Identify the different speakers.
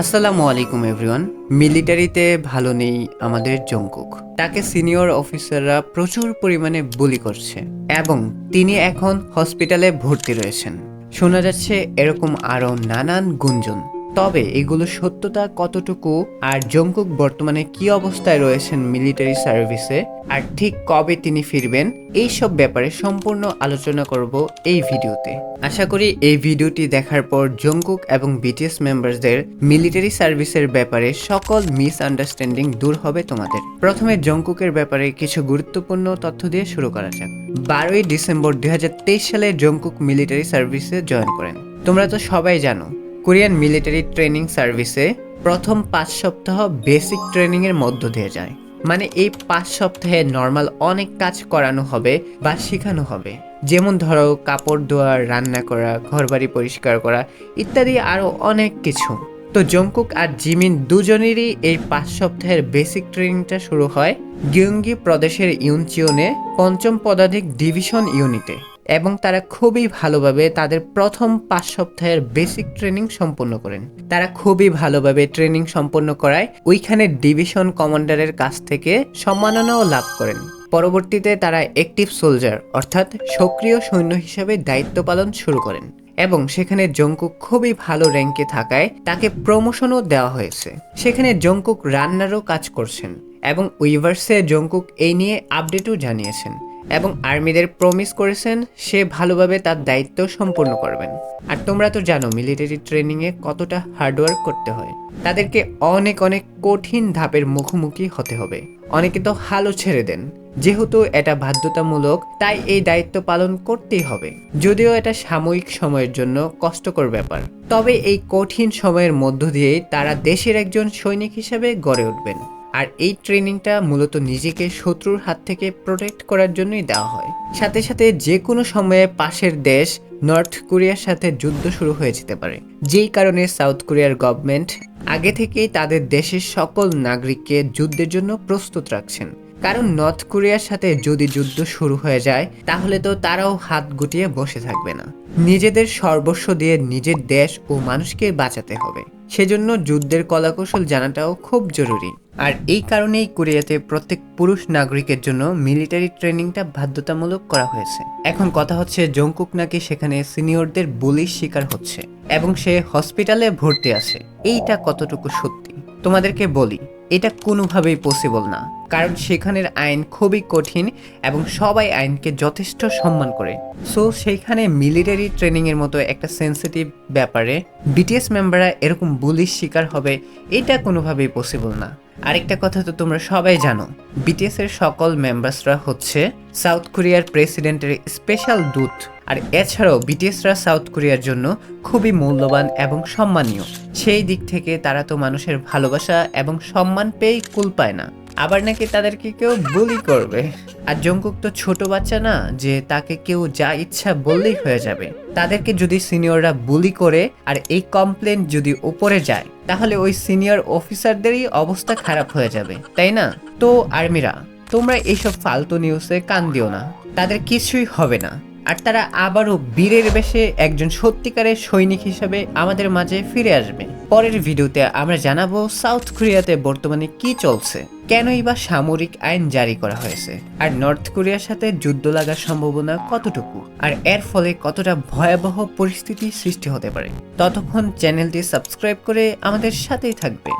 Speaker 1: আসসালামু আলাইকুম এভরিওয়ান মিলিটারিতে ভালো নেই আমাদের জঙ্কুক। তাকে সিনিয়র অফিসাররা প্রচুর পরিমাণে বুলি করছে এবং তিনি এখন হসপিটালে ভর্তি রয়েছেন। শোনা যাচ্ছে এরকম আরও নানান গুঞ্জন। তবে এগুলো সত্যতা কতটুকু আর জঙ্কুক বর্তমানে কি অবস্থায় রয়েছেন মিলিটারি সার্ভিসে আর ঠিক কবে তিনি ফিরবেন এই সব ব্যাপারে সম্পূর্ণ আলোচনা করব এই ভিডিওতে। আশা করি এই ভিডিওটি দেখার পর জঙ্কুক এবং বিটিএস মেম্বারদের মিলিটারি সার্ভিসের ব্যাপারে সকল মিস আন্ডারস্ট্যান্ডিং দূর হবে তোমাদের। প্রথমে জঙ্কুকের ব্যাপারে কিছু গুরুত্বপূর্ণ তথ্য দিয়ে শুরু করা যাক। বারোই ডিসেম্বর দুই হাজার তেইশ সালে জঙ্কুক মিলিটারি সার্ভিসে জয়েন করেন। তোমরা তো সবাই জানো কোরিয়ান মিলিটারি ট্রেনিং সার্ভিসে প্রথম পাঁচ সপ্তাহ বেসিক ট্রেনিং এর মধ্য দিয়ে যায়। মানে এই পাঁচ সপ্তাহে নর্মাল অনেক কাজ করানো হবে বা শেখানো হবে। যেমন ধরো কাপড় ধোয়া, রান্না করা, ঘরবাড়ি পরিষ্কার করা ইত্যাদি আরও অনেক কিছু। তো জঙ্কুক আর জিমিন দুজনেরই এই পাঁচ সপ্তাহের বেসিক ট্রেনিংটা শুরু হয় গিয়ঙ্গি প্রদেশের ইউনচিওনে পঞ্চম পদাধিক ডিভিশন ইউনিটে। এবং তারা খুবই ভালোভাবে তাদের প্রথম পাঁচ সপ্তাহের বেসিক ট্রেনিং সম্পন্ন করেন। তারা খুবই ভালোভাবে ট্রেনিং সম্পন্ন করায়, ওইখানে ডিভিশন কমান্ডারের কাছ থেকে সম্মাননাও লাভ করেন। পরবর্তীতে তারা অ্যাক্টিভ সোলজার অর্থাৎ সক্রিয় সৈন্য হিসাবে দায়িত্ব পালন শুরু করেন। এবং সেখানে জঙ্কুক খুবই ভালো র্যাঙ্কে থাকায় তাকে প্রমোশনও দেওয়া হয়েছে। সেখানে জঙ্কুক রান্নারও কাজ করছেন এবং উইভার্সে জঙ্কুক এই নিয়ে আপডেটও জানিয়েছেন। এবং আর্মিদের প্রমিস করেছেন সে ভালোভাবে তার দায়িত্ব সম্পূর্ণ করবেন। আর তোমরা তো জানো মিলিটারি ট্রেনিংয়ে কতটা হার্ডওয়ার্ক করতে হয়। তাদেরকে অনেক অনেক কঠিন ধাপের মুখোমুখি হতে হবে। অনেকে তো হালও ছেড়ে দেন। যেহেতু এটা বাধ্যতামূলক, তাই এই দায়িত্ব পালন করতেই হবে। যদিও এটা সাময়িক সময়ের জন্য কষ্টকর ব্যাপার। তবে এই কঠিন সময়ের মধ্য দিয়েই তারা দেশের একজন সৈনিক হিসেবে গড়ে উঠবেন। আর এই ট্রেনিংটা মূলত নিজেকে শত্রুর হাত থেকে প্রোটেক্ট করার জন্যই দেওয়া হয়। সাথে সাথে যে কোনো সময়ে পাশের দেশ নর্থ কোরিয়ার সাথে যুদ্ধ শুরু হয়ে যেতে পারে। যেই কারণে সাউথ কোরিয়ার গভর্নমেন্ট আগে থেকেই তাদের দেশের সকল নাগরিককে যুদ্ধের জন্য প্রস্তুত রাখছেন। কারণ নর্থ কোরিয়ার সাথে যদি যুদ্ধ শুরু হয়ে যায়, তাহলে তো তারাও হাত গুটিয়ে বসে থাকবে না। নিজেদের সর্বস্ব দিয়ে নিজের দেশ ও মানুষকে বাঁচাতে হবে। সেজন্য যুদ্ধের কলাকৌশল জানাটাও খুব জরুরি। আর এই কারণেই কোরিয়াতে প্রত্যেক পুরুষ নাগরিকের জন্য মিলিটারি ট্রেনিংটা বাধ্যতামূলক করা হয়েছে। এখন কথা হচ্ছে জঙ্কুক নাকি সেখানে সিনিয়রদের বলির শিকার হচ্ছে এবং সে হসপিটালে ভর্তি আছে। এইটা কতটুকু সত্যি? তোমাদেরকে বলি, এটা কোনোভাবেই পসিবল না। কারণ সেখানের আইন খুবই কঠিন এবং সবাই আইনকে যথেষ্ট সম্মান করে। সো সেইখানে মিলিটারি ট্রেনিং এর মতো একটা সেন্সিটিভ ব্যাপারে বিটিএস মেম্বাররা এরকম বুলির শিকার হবে, এটা কোনোভাবেই পসিবল না। আরেকটা কথা তো তোমরা সবাই জানো বিটিএস এর সকল মেম্বার্সরা হচ্ছে সাউথ কোরিয়ার প্রেসিডেন্টের স্পেশাল দূত, আর এছাড়াও বিটিএসরা সাউথ কোরিয়ার জন্য খুবই মূল্যবান এবং সম্মানীয়। সেই দিক থেকে তারা তো মানুষের ভালোবাসা এবং সম্মান পেয়েই কুল পায় না। আবার নাকি তাদেরকে কেউ বুলি করবে? আর জঙ্কুক তো ছোট বাচ্চা না, যে তাকে কেউ যা ইচ্ছা বললেই হয়ে যাবে। তাদেরকে যদি সিনিয়ররা বুলি করে, আর এই কমপ্লেন যদি উপরে যায়, তাহলে ওই সিনিয়র অফিসারদেরই অবস্থা খারাপ হয়ে যাবে, তাই না? তো আর্মিরা, তোমরা এইসব ফালতু নিউজে কান দিও না। তাদের কিছুই হবে না। আর তারা আবারও বীরের বেশে একজন সত্যিকারের সৈনিক হিসাবে আমাদের মাঝে ফিরে আসবে। পরের ভিডিওতে আমরা জানাব সাউথ কোরিয়াতে বর্তমানে কি চলছে, কেনই বা সামরিক আইন জারি করা হয়েছে, আর নর্থ কোরিয়ার সাথে যুদ্ধ লাগার সম্ভাবনা কতটুকু, আর এর ফলে কতটা ভয়াবহ পরিস্থিতি সৃষ্টি হতে পারে। ততক্ষণ চ্যানেলটি সাবস্ক্রাইব করে আমাদের সাথেই থাকবে